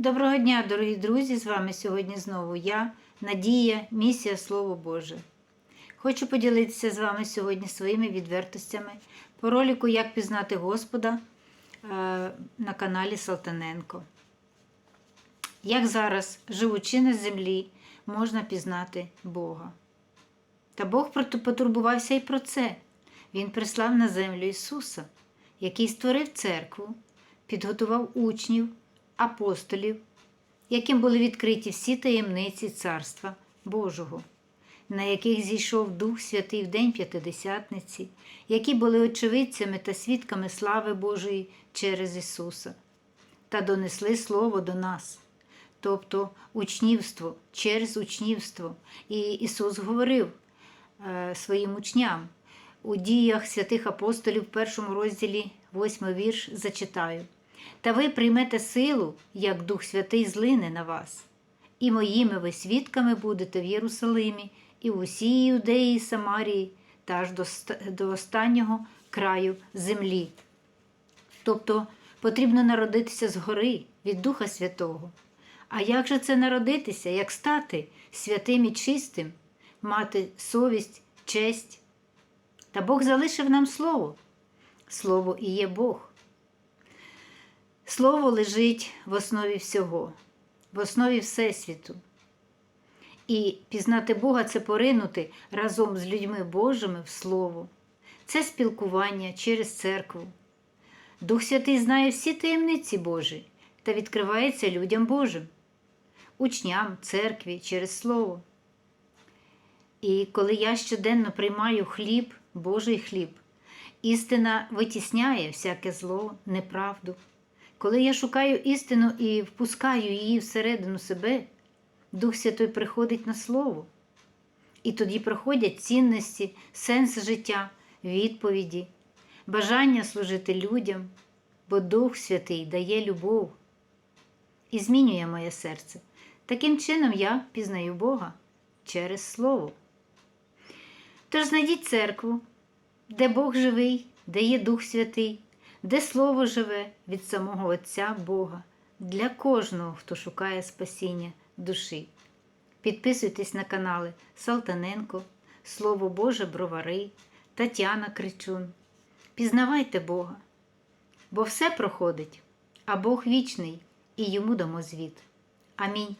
Доброго дня, дорогі друзі! З вами сьогодні знову я, Надія, місія Слово Боже. Хочу поділитися з вами сьогодні своїми відвертостями по ролику Як пізнати Господа е, на каналі Салтаненко. Як зараз, живучи на землі, можна пізнати Бога? Та Бог потурбувався і про це. Він прислав на землю Ісуса, який створив церкву, підготував учнів, апостолів, яким були відкриті всі таємниці Царства Божого, на яких зійшов Дух Святий в День П'ятидесятниці, які були очевидцями та свідками слави Божої через Ісуса, та донесли Слово до нас. Тобто учнівство через учнівство. І Ісус говорив е, своїм учням у діях святих апостолів, в першому розділі, восьмий вірш, зачитаю. Та ви приймете силу, як Дух Святий злине на вас, і моїми ви свідками будете в Єрусалимі і в усій Юдеї і Самарії та аж до, до останнього краю землі. Тобто потрібно народитися згори від Духа Святого. А як же це народитися, як стати святим і чистим, мати совість, честь? Та Бог залишив нам слово. Слово і є Бог. Слово лежить в основі всього, в основі Всесвіту. І пізнати Бога це поринути разом з людьми Божими в Слово. Це спілкування через церкву. Дух Святий знає всі таємниці Божі та відкривається людям Божим, учням, церкві через Слово. І коли я щоденно приймаю хліб, Божий хліб, істина витісняє всяке зло, неправду. Коли я шукаю істину і впускаю її всередину себе, Дух Святой приходить на Слово. І тоді приходять цінності, сенс життя, відповіді, бажання служити людям, бо Дух Святий дає любов і змінює моє серце. Таким чином я пізнаю Бога через Слово. Тож знайдіть церкву, де Бог живий, де є Дух Святий, де Слово живе від самого Отця Бога для кожного, хто шукає спасіння душі. Підписуйтесь на канали Салтаненко, Слово Боже Бровари, Тетяна Кричун. Пізнавайте Бога, бо все проходить, а Бог вічний, і йому дамо звіт. Амінь.